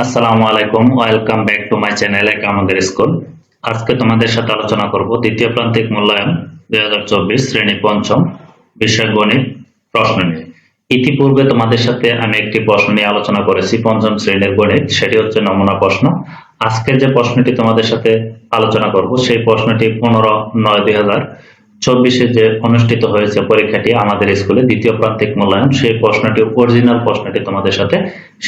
আসসালামু আলাইকুম, welcome back to my channel এক আমাদের স্কুল। আজকে তোমাদের সাথে আলোচনা করব দ্বিতীয় প্রান্তিক মূল্যায়ন দুই শ্রেণি পঞ্চম বিষয় গণিত প্রশ্ন নিয়ে। ইতিপূর্বে তোমাদের সাথে আমি একটি প্রশ্ন নিয়ে আলোচনা করেছি পঞ্চম শ্রেণির গণিত সেটি হচ্ছে নমুনা প্রশ্ন। আজকের যে প্রশ্নটি তোমাদের সাথে আলোচনা করব, সেই প্রশ্নটি পনেরো নয় দুই হাজার চব্বিশে যে অনুষ্ঠিত হয়েছে পরীক্ষাটি আমাদের স্কুলে দ্বিতীয় প্রান্তিক মূল্যায়ন, সেই প্রশ্নটি অরিজিনাল প্রশ্নটি তোমাদের সাথে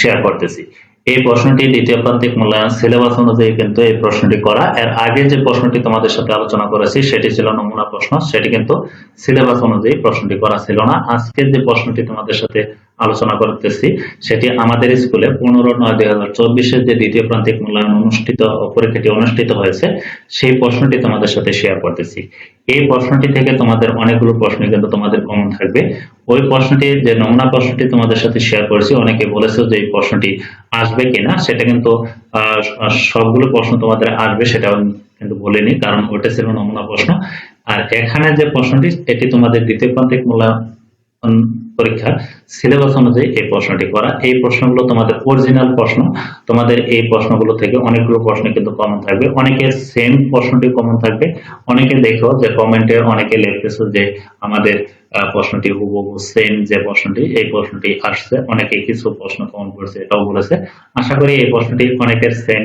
শেয়ার করতেছি। এই প্রশ্নটি দ্বিতীয় প্রান্তিক মূল্যায়ন সিলেবাস অনুযায়ী কিন্তু এই প্রশ্নটি করা। এর আগে যে প্রশ্নটি তোমাদের সাথে আলোচনা করেছি, সেটি ছিল নমুনা প্রশ্ন। সেটি কিন্তু সিলেবাস অনুযায়ী প্রশ্নটি করা ছিল না। আজকের যে প্রশ্নটি তোমাদের সাথে আলোচনা করতেছি, সেটি আমাদের স্কুলে পনেরো নয় দুই হাজার চব্বিশের যে দ্বিতীয় প্রান্তিক মূল্যায়ন অনুষ্ঠিত পরীক্ষাটি অনুষ্ঠিত হয়েছে, সেই প্রশ্নটি তোমাদের সাথে শেয়ার করতেছি। এই প্রশ্নটি থেকে তোমাদের অনেকগুলো প্রশ্ন কিন্তু তোমাদের কমন থাকবে। ওই প্রশ্নটি যে নমুনা প্রশ্নটি তোমাদের সাথে শেয়ার করেছি, অনেকে বলেছে যে এই প্রশ্নটি আসবে কিনা, সেটা কিন্তু সবগুলো প্রশ্ন তোমাদের আসবে সেটা কিন্তু বলিনি, কারণ ওটা ছিল নমুনা প্রশ্ন। আর এখানে যে প্রশ্নটি, এটি তোমাদের দ্বিতীয় প্রান্তিক মূল্যায়ন পরীক্ষা সিলেবাস অনুযায়ী এই প্রশ্নটি করা। এই প্রশ্নগুলো তোমাদের অরিজিনাল প্রশ্ন। তোমাদের এই প্রশ্নগুলো থেকে অনেকগুলো প্রশ্ন কিন্তু কমন থাকবে। অনেকের সেম প্রশ্নটি কমন থাকবে। অনেকে দেখো যে কমেন্টে অনেকে লিখতেছে যে আমাদের প্রশ্নটি হুবহু সেম যে প্রশ্নটি, এই প্রশ্নটি আসছে। অনেকে কিছু প্রশ্ন কমন করেছে, এটাও বলেছে। আশা করি এই প্রশ্নটি অনেকের সেম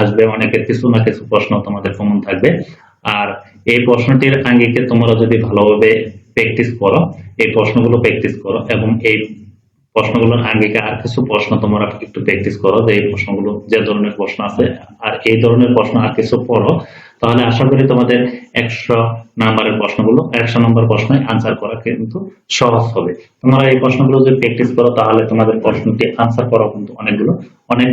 আসবে। অনেকের কিছু না কিছু প্রশ্ন তোমাদের কমন থাকবে। আর এই প্রশ্নটির আঙ্গিকে তোমরা যদি ভালোভাবে প্র্যাকটিস করো, এই প্রশ্নগুলো প্র্যাকটিস করো এবং এই প্রশ্নগুলোর আঙ্গিকে আর কিছু প্রশ্ন তোমরা একটু প্র্যাকটিস করো যে এই প্রশ্নগুলো যে ধরনের প্রশ্ন আছে আর এই ধরনের প্রশ্ন আর কিছু পড়ো। তাহলে আশা করি তোমাদের একশো নাম্বারের প্রশ্নগুলো, একশো নম্বর প্রশ্নে আনসার করা কিন্তু সহজ হবে। তোমরা এই প্রশ্নগুলো যদি প্র্যাকটিস করো, তাহলে তোমাদের প্রশ্নটি আনসার করা কিন্তু অনেকগুলো, অনেক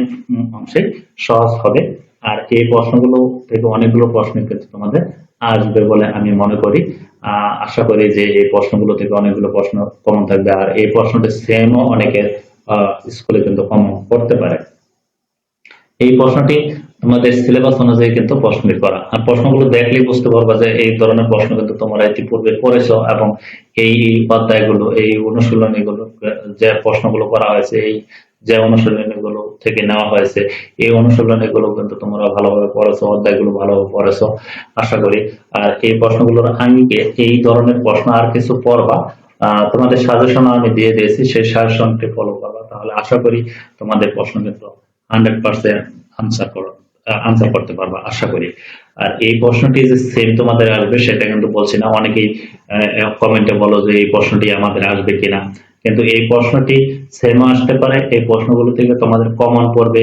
অংশে সহজ হবে। আর এই প্রশ্নগুলো থেকে অনেকগুলো প্রশ্ন কিন্তু তোমাদের আসবে বলে আমি মনে করি। আশা করি যে এই প্রশ্নগুলো থেকে অনেকগুলো প্রশ্ন কমন থাকবে আর এই প্রশ্নটি সেমও অনেকের স্কুলে কিন্তু কমন করতে পারে। এই প্রশ্নটি তোমাদের সিলেবাস অনুযায়ী কিন্তু প্রশ্নটি করা। আর প্রশ্নগুলো দেখলেই বুঝতে পারবা যে এই ধরনের প্রশ্ন কিন্তু তোমরা ইতিপূর্বে পড়েছো এবং এই অধ্যায়গুলো, এই অনুশীলনীগুলো যে প্রশ্নগুলো করা হয়েছে, এই যে অনুশীলনীগুলো থেকে নেওয়া হয়েছে, এই অনুশীলনীগুলো কিন্তু তোমরা ভালোভাবে পড়েছো, অধ্যায়গুলো ভালোভাবে পড়েছো, আশা করি। আর এই প্রশ্নগুলোর আঙ্গিকে এই ধরনের প্রশ্ন আর কিছু পড়বা। তোমাদের সাজেশন আমি দিয়ে দিয়েছি, সেই সাজেশনটি ফলো করবা। তাহলে আশা করি তোমাদের প্রশ্ন কিন্তু হান্ড্রেড পার্সেন্ট আনসার করো আনসার করতে পারবা, আশা করি। আর এই প্রশ্নটি যে সেম তোমাদের আসবে, সেটা কিন্তু বলছি না। অনেকেই কমেন্টে বলো যে এই প্রশ্নটি আমাদের আসবে কিনা। কিন্তু এই প্রশ্নটি সেম আসতে পারে। এই প্রশ্নগুলো থেকে তোমাদের কমন পড়বে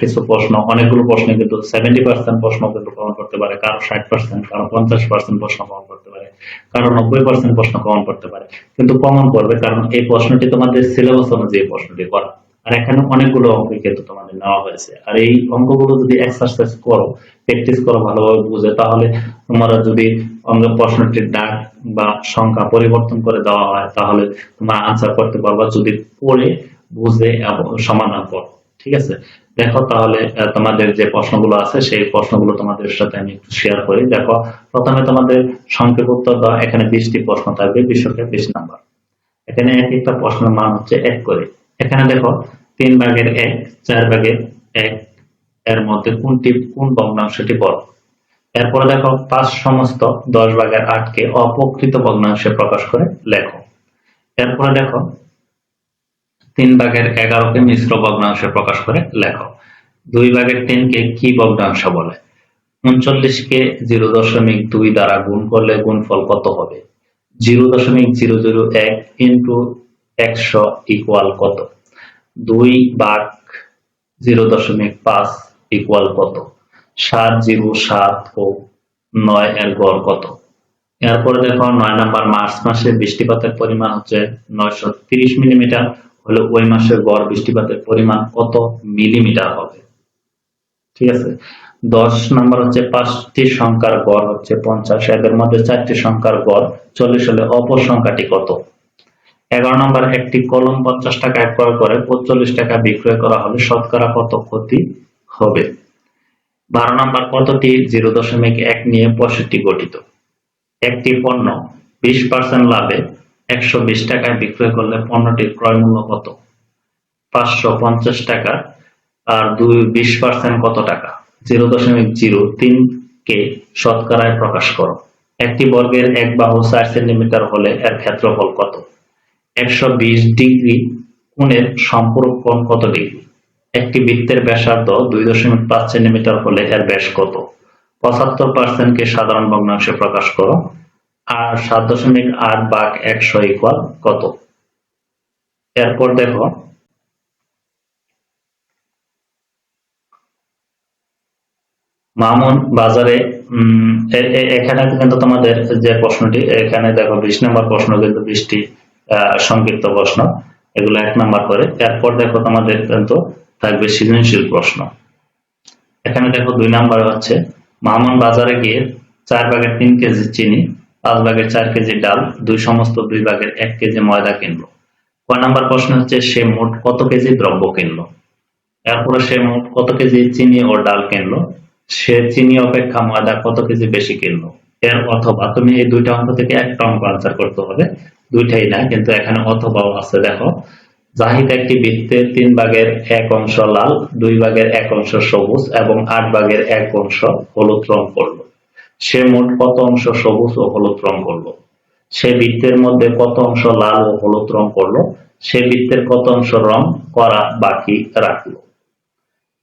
কিছু প্রশ্ন, অনেকগুলো প্রশ্ন কিন্তু সেভেন্টি পার্সেন্ট প্রশ্ন কিন্তু কমন করতে পারে, কারও ষাট পার্সেন্ট কারও পঞ্চাশ পার্সেন্ট প্রশ্ন কমন করতে পারে, কারও নব্বই পার্সেন্ট প্রশ্ন কমন করতে পারে। কিন্তু কমন পড়বে কারণ এই প্রশ্নটি তোমাদের সিলেবাস অনুযায়ী প্রশ্নটি করা। আর এখানে অনেকগুলো অঙ্ক কিন্তু তোমাদের নেওয়া হয়েছে। আর এই অঙ্কগুলো যদি এক্সারসাইজ করো প্র্যাকটিস করো ভালোভাবে বুঝে, তাহলে তোমরা যদি অঙ্ক প্রশ্নটির ডাক বা সংখ্যা পরিবর্তন করে দেওয়া হয়, তাহলে তোমরা আনসার করতে পারবা যদি পড়ে, বুঝে সমাধান করো, ঠিক আছে? দেখো তাহলে তোমাদের যে প্রশ্নগুলো আছে, সেই প্রশ্নগুলো তোমাদের সাথে আমি একটু শেয়ার করি। দেখো, প্রথমে তোমাদের সংক্ষেপ উত্তর দাও, এখানে বিশটি প্রশ্ন থাকবে, বিশ্বকে বিশ নাম্বার। এখানে এক একটা প্রশ্নের মান হচ্ছে এক করে। এখানে দেখো, তিন ভাগের এক, চার ভাগের এক এর মধ্যে কোনটি, কোন ভগ্নাংশটি বড়? এরপরে দেখো, পাঁচ সমস্ত দশ ভাগের আটকে অপকৃত ভগ্নাংশে প্রকাশ করে লেখো। এরপরে দেখো, তিন ভাগের এগারোকে মিশ্র ভগ্নাংশে প্রকাশ করে লেখো। দুই ভাগের তিনকে কি ভগ্নাংশ বলে? উনচল্লিশকে জিরো দশমিক দুই দ্বারা গুণ করলে গুণফল কত হবে? জিরো দশমিক জিরো জিরো এক ইন্টু একশো ইকুয়াল কত? দুই ভাগ জিরো দশমিক পাঁচ ইকুয়াল কত? সাত জিরো সাত ও নয় এর গড় কত? এরপরে দেখো নয় নাম্বার মার্চ মাসে বৃষ্টিপাতের পরিমাণ হচ্ছে নয়শো তিরিশ মিলিমিটার, হলে ওই মাসের গড় বৃষ্টিপাতের পরিমাণ কত মিলিমিটার হবে? ঠিক আছে? দশ নাম্বার হচ্ছে পাঁচটি সংখ্যার গড় হচ্ছে পঞ্চাশ, এদের মধ্যে চারটি সংখ্যার গড় চল্লিশ হলে অপর সংখ্যাটি কত? এগারো নম্বর, একটি কলম পঞ্চাশ টাকায় ক্রয় করে পঁয়তাল্লিশ টাকা বিক্রয় করা হলে শতকরা কত ক্ষতি? হবে। বারো নম্বর কতটি জিরো দশমিক এক নিয়ে পঁয়ষট্টি গঠিত। একটি পণ্য বিশ পার্সেন্ট লাভে একশো বিশ টাকায় বিক্রয় করলে পণ্যটির ক্রয় মূল্য কত? পাঁচশো পঞ্চাশ টাকা। আর দুই বিশ পার্সেন্ট কত টাকা? জিরো দশমিক জিরো তিন কে শতকরায় প্রকাশ করো। একটি বর্গের এক বাহু চার সেন্টিমিটার হলে এর ক্ষেত্রফল কত? একশো বিশ ডিগ্রি, কোণের সম্পূরক কোণ কত ডিগ্রি? একটি বৃত্তের ব্যাসার্ধ দুই দশমিক পাঁচ সেন্টিমিটার হলে এর ব্যাস কত? পঁচাত্তর পার্সেন্টকে সাধারণ ভগ্নাংশে প্রকাশ করো। আর সাত দশমিক আট বাঘ একশো ইকুয়াল কত? এরপর দেখো মামুন বাজারে এখানে কিন্তু তোমাদের যে প্রশ্নটি এখানে দেখো বিশ নম্বর প্রশ্ন কিন্তু আহ, সংক্ষিপ্ত প্রশ্ন। এগুলো এক নাম্বার করে। এরপর দেখো তোমাদের কিন্তু থাকবে সৃজনশীল প্রশ্ন। এখানে দেখো দুই নাম্বার হচ্ছে, মামুন বাজারে গিয়ে চার ভাগের তিন কেজি চিনি, পাঁচ ভাগের চার কেজি ডাল, দুই সমস্ত দুই ভাগের এক কেজি ময়দা কিনলো। কয় নাম্বার প্রশ্ন হচ্ছে, সে মোট কত কেজি দ্রব্য কিনলো? এরপরে সে মোট কত কেজি চিনি ও ডাল কিনলো? সে চিনি অপেক্ষা ময়দা কত কেজি বেশি কিনলো? এর অথবা, তুমি এই দুইটা অঙ্ক থেকে একটা অঙ্ক আনসার করতে হবে। দুইটাই না, কিন্তু এখানে অথবাও আছে, দেখো। জাহিদ একটি বৃত্তের তিন ভাগের এক অংশ লাল, দুই ভাগের এক অংশ সবুজ এবং আট ভাগের এক অংশ হলুদ রং করল। সে মোট কত অংশ সবুজ ও হলুদ রং করল? সে বৃত্তের মধ্যে কত অংশ লাল ও হলুদ রং করল? সে বৃত্তের কত অংশ রং করা বাকি রাখল?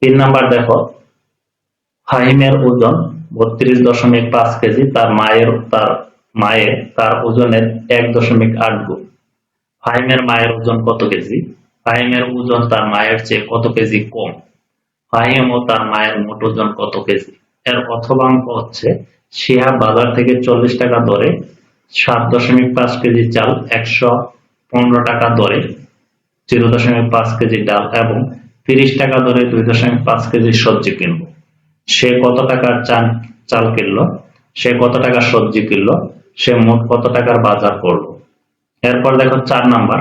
তিন নাম্বার দেখো। ফাহিমের ওজন বত্রিশ দশমিক পাঁচ কেজি, তার মায়ের তার মায়ের, তার ওজনের এক দশমিক আট গুণ। ফাহিমের মায়ের ওজন কত কেজি? ফাহিমের ওজন তার মায়ের চেয়ে কত কেজি কম? ফাহিম ও তার মায়ের মোট ওজন কত কেজি? এর অথবা অঙ্ক হচ্ছে শিহাব বাজার থেকে চল্লিশ টাকা দরে, সাত দশমিক পাঁচ কেজি চাল একশো পনেরো টাকা দরে, জিরো দশমিক পাঁচ কেজি ডাল এবং তিরিশ টাকা দরে দুই দশমিক পাঁচ কেজি সবজি কিনবো। সে কত টাকার চাল চাল কিনলো? সে কত টাকার সবজি কিনলো? সে মোট কত টাকার বাজার করল? এরপর দেখো চার নাম্বার।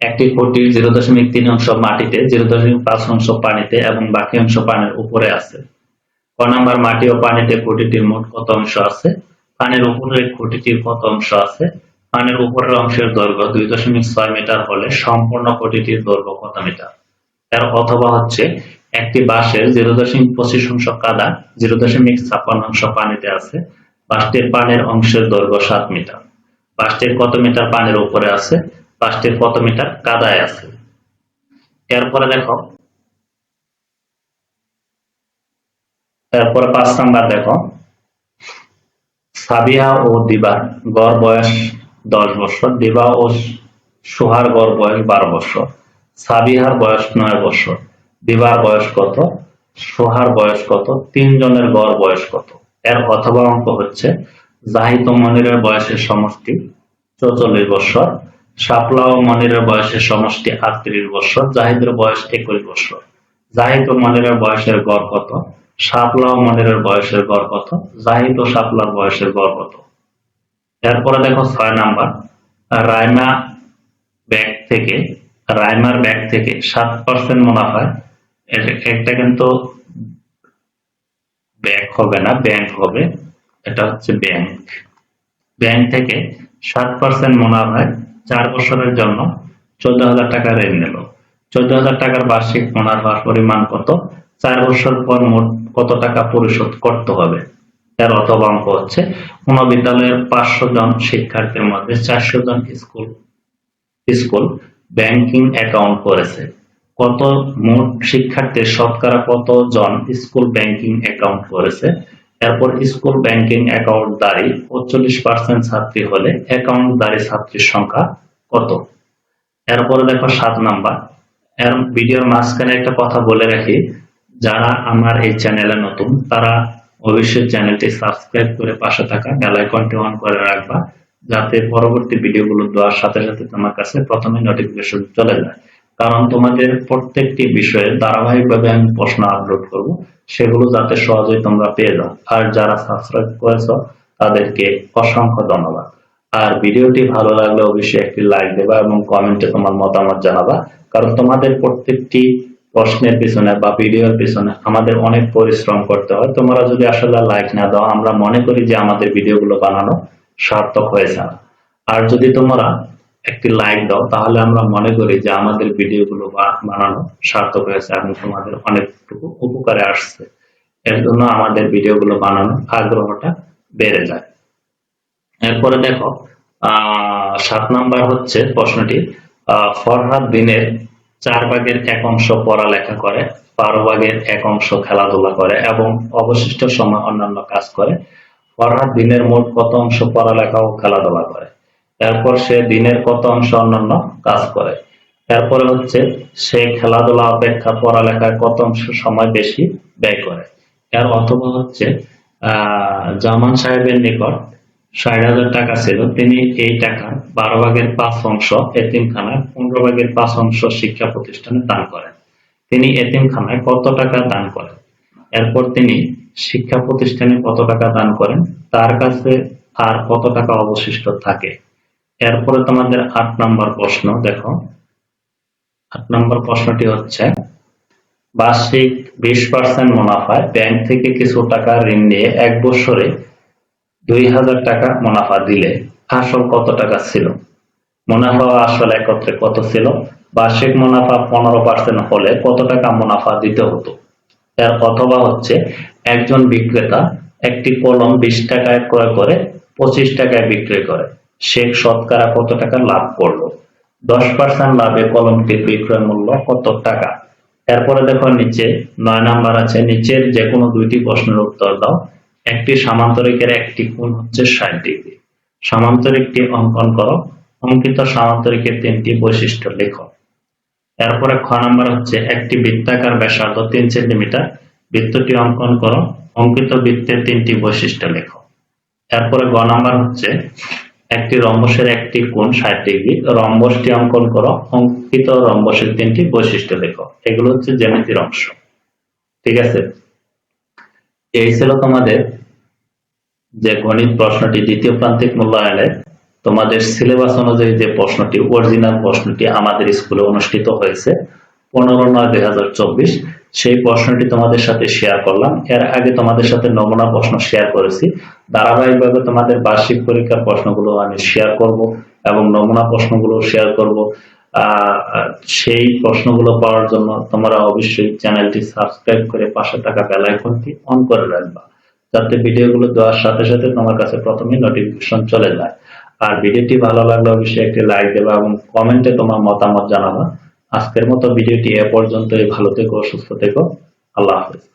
একটি কোটির জিরো দশমিক তিন অংশ মাটিতে, জিরো দশমিক পাঁচ অংশ পানিতে এবং বাকি অংশ পানির উপরে আছে। ক নাম্বার মাটি ও পানিতে কোটিটির মোট কত অংশ আছে? পানির উপরে কোটিটির কত অংশ আছে? পানির উপরের অংশের দৈর্ঘ্য দুই দশমিক ছয় মিটার হলে সম্পূর্ণ কোটিটির দৈর্ঘ্য কত মিটার? এর অথবা হচ্ছে একটি বাঁশের জিরো দশমিক পঁচিশ অংশ কাদা, জিরো দশমিক ছাপ্পান্ন অংশ পানিতে আছে। বাঁশটির পানির অংশের দৈর্ঘ্য সাত মিটার। বাঁশটির কত মিটার পানির উপরে আছে? বাঁশটির কত মিটার কাদায় আছে? এরপরে দেখো। এরপরে পাঁচ নাম্বার দেখো। সাবিহা ও দিবার গড় বয়স দশ বছর, দিবা ও সুহার গড় বয়স বারো বছর, সাবিহার বয়স নয় বছর, দিবার বয়স কত, সোহার বয়স কত, তিনজনের গড় বয়স কত? এর অথবা অঙ্ক হচ্ছে জাহিদ ও মনিরের বয়সের সমষ্টি চৌচল্লিশ বছর শাপলা ও মনিরের বয়সের সমষ্টি আটত্রিশ বছর জাহিদের বয়স একুশ বছর জাহিদ ও মনিরের বয়সের গড় কত? শাপলা ও মনিরের বয়সের গড় কত? জাহিদ ও শাপলার বয়সের গড় কত? এরপরে দেখো ছয় নাম্বার। রাইমা ব্যাগ থেকে, রাইমার ব্যাগ থেকে সাত পার্সেন্ট মুনাফায় এটা- একটা কিন্তু ব্যাগ হবে না, ব্যাংক হবে। এটা হচ্ছে ব্যাংক ব্যাংক থেকে সাত পার্সেন্ট মুনাফায় চার বছরের জন্য চোদ্দ হাজার টাকা ঋণ নিল। চোদ্দ হাজার টাকার বার্ষিক মুনাফার পরিমাণ কত? চার বছর পর মোট কত টাকা পরিশোধ করতে হবে? এর অথবা অঙ্ক হচ্ছে কোন বিদ্যালয়ের পাঁচশো জন শিক্ষার্থীর মধ্যে চারশো জন স্কুল স্কুল ব্যাংকিং অ্যাকাউন্ট করেছে। কত মোট শিক্ষার্থীর শতকরা কত জন স্কুল ব্যাংকিং অ্যাকাউন্ট করেছে? এরপর স্কুল ব্যাংকিং অ্যাকাউন্ট দাঁড়ি পঁয়তাল্লিশ পার্সেন্ট ছাত্রী হলে অ্যাকাউন্ট দাঁড়ি ছাত্রীর সংখ্যা কত? এরপরে দেখো সাত নাম্বার। এর ভিডিওর মাঝখানে একটা কথা বলে রাখি, যারা আমার এই চ্যানেলে নতুন, তারা অবশ্যই চ্যানেলটি সাবস্ক্রাইব করে পাশে থাকা বেল আইকনটি অন করে রাখবা, যাতে পরবর্তী ভিডিওগুলো দেওয়ার সাথে সাথে তোমার কাছে প্রথমে নোটিফিকেশন চলে যায়। কারণ তোমাদের প্রত্যেকটি বিষয়ে ধারাবাহিকভাবে আমি প্রশ্ন আপলোড করব। সেগুলো যাতে সহজেই তোমরা পেয়ে যাও। আর যারা সাবস্ক্রাইব করেছ, তাদেরকে অসংখ্য ধন্যবাদ। আর ভিডিওটি ভালো লাগলে অবশ্যই একটি লাইক দেবা এবং কমেন্টে তোমার মতামত জানাবা। কারণ তোমাদের প্রত্যেকটি প্রশ্নের পিছনে বা ভিডিওর পিছনে আমাদের অনেক পরিশ্রম করতে হয়। তোমরা যদি আসলে লাইক না দাও, আমরা মনে করি যে আমাদের ভিডিওগুলো বানানো সার্থক হয়েছে আর যদি তোমরা একটি লাইক দাও, তাহলে আমরা মনে করি যে আমাদের ভিডিওগুলো বানানো সার্থক হয়েছে এবং তোমাদের অনেকটুকু উপকারে আসছে। এর জন্য আমাদের ভিডিওগুলো বানানোর আগ্রহটা বেড়ে যায়। এরপরে দেখো সাত নাম্বার হচ্ছে প্রশ্নটি ফরহাদ দিনের চার ভাগের এক অংশ পড়ালেখা করে, বারো ভাগের এক অংশ খেলাধুলা করে এবং অবশিষ্ট সময় অন্যান্য কাজ করে। ফরহাদ দিনের মোট কত অংশ পড়ালেখা ও খেলাধুলা করে? এরপর সে দিনের কত অংশ অন্যান্য কাজ করে। এরপরে হচ্ছে সে খেলাধুলা, অপেক্ষা পড়ালেখায় কত অংশ সময় বেশি ব্যয় করে। এর অথবা হচ্ছে জামান সাহেবের নিকট ষাট হাজার টাকা ছিল। তিনি এই টাকা বারো ভাগের পাঁচ অংশ এতিমখানায়, পনেরো ভাগের পাঁচ অংশ শিক্ষা প্রতিষ্ঠানে দান করেন। তিনি এতিমখানায় কত টাকা দান করেন? এরপর তিনি শিক্ষা প্রতিষ্ঠানে কত টাকা দান করেন? তার কাছে আর কত টাকা অবশিষ্ট থাকে? এরপরে তোমাদের আট নম্বর প্রশ্ন, দেখো। আট নম্বর প্রশ্নটি হচ্ছে, বার্ষিক বিশ পার্সেন্ট মুনাফায় ব্যাংক থেকে কিছু টাকা ঋণ নিয়ে এক বছরে দুই হাজার টাকা মুনাফা দিলে আসল কত টাকা ছিল? মুনাফা আসল একত্রে কত ছিল? বার্ষিক মুনাফা পনেরো পার্সেন্ট হলে কত টাকা মুনাফা দিতে হতো? এর অথবা হচ্ছে, একজন বিক্রেতা একটি কলম বিশ টাকায় ক্রয় করে পঁচিশ টাকায় বিক্রি করে। সে শতকরা কত টাকা লাভ করল? দশ পার্সেন্ট লাভে কলমটির বিক্রয় মূল্য কত টাকা? এরপরে দেখো নিচে, নয় নাম্বার আছে, নিচের যে কোনো দুইটি প্রশ্নের উত্তর দাও। একটি সামান্তরিকের একটি কোণ হচ্ছে ষাট ডিগ্রি। সামান্তরিকটি অঙ্কন করো। অঙ্কিত সামান্তরিকের তিনটি বৈশিষ্ট্য লেখো। এরপরে খ নাম্বার হচ্ছে, একটি বৃত্তাকার ব্যাসার্ধ তিন সেন্টিমিটার। বৃত্তটি অঙ্কন করো। অঙ্কিত বৃত্তের তিনটি বৈশিষ্ট্য লেখো। এরপরে গ নাম্বার হচ্ছে একটি রম্বসের একটি কোণ ষাট ডিগ্রি। রম্বসটি অঙ্কন করো। অঙ্কিত রম্বসের তিনটি বৈশিষ্ট্য লেখো। এগুলো হচ্ছে জ্যামিতির অংশ। ঠিক আছে? এই ছিল তোমাদের যে গণিত প্রশ্নটি দ্বিতীয় প্রান্তিক মূল্যায়নের তোমাদের সিলেবাস অনুযায়ী যে প্রশ্নটি অরিজিনাল প্রশ্নটি আমাদের স্কুলে অনুষ্ঠিত হয়েছে। পনেরো নয় দুই হাজার চব্বিশ, সেই প্রশ্নটি তোমাদের সাথে শেয়ার করলাম। এর আগে তোমাদের সাথে নমুনা প্রশ্ন শেয়ার করেছি। ধারাবাহিকভাবে তোমাদের বার্ষিক পরীক্ষার প্রশ্নগুলো আমি শেয়ার করব এবং নমুনা প্রশ্নগুলো শেয়ার করব। সেই প্রশ্নগুলো পাওয়ার জন্য তোমরা অবশ্যই চ্যানেলটি সাবস্ক্রাইব করে পাশে থাকা বেল আইকনটি অন করে রাখবা। যাতে ভিডিওগুলো দেওয়ার সাথে সাথে তোমার কাছে প্রথমেই নোটিফিকেশন চলে যায়। আর ভিডিওটি ভালো লাগলে অবশ্যই একটি লাইক দেবা এবং কমেন্টে তোমার মতামত জানাবা। আজকের মতো ভিডিওটি এ পর্যন্তই। ভালো থেকো সুস্থ থেকো। আল্লাহ হাফেজ।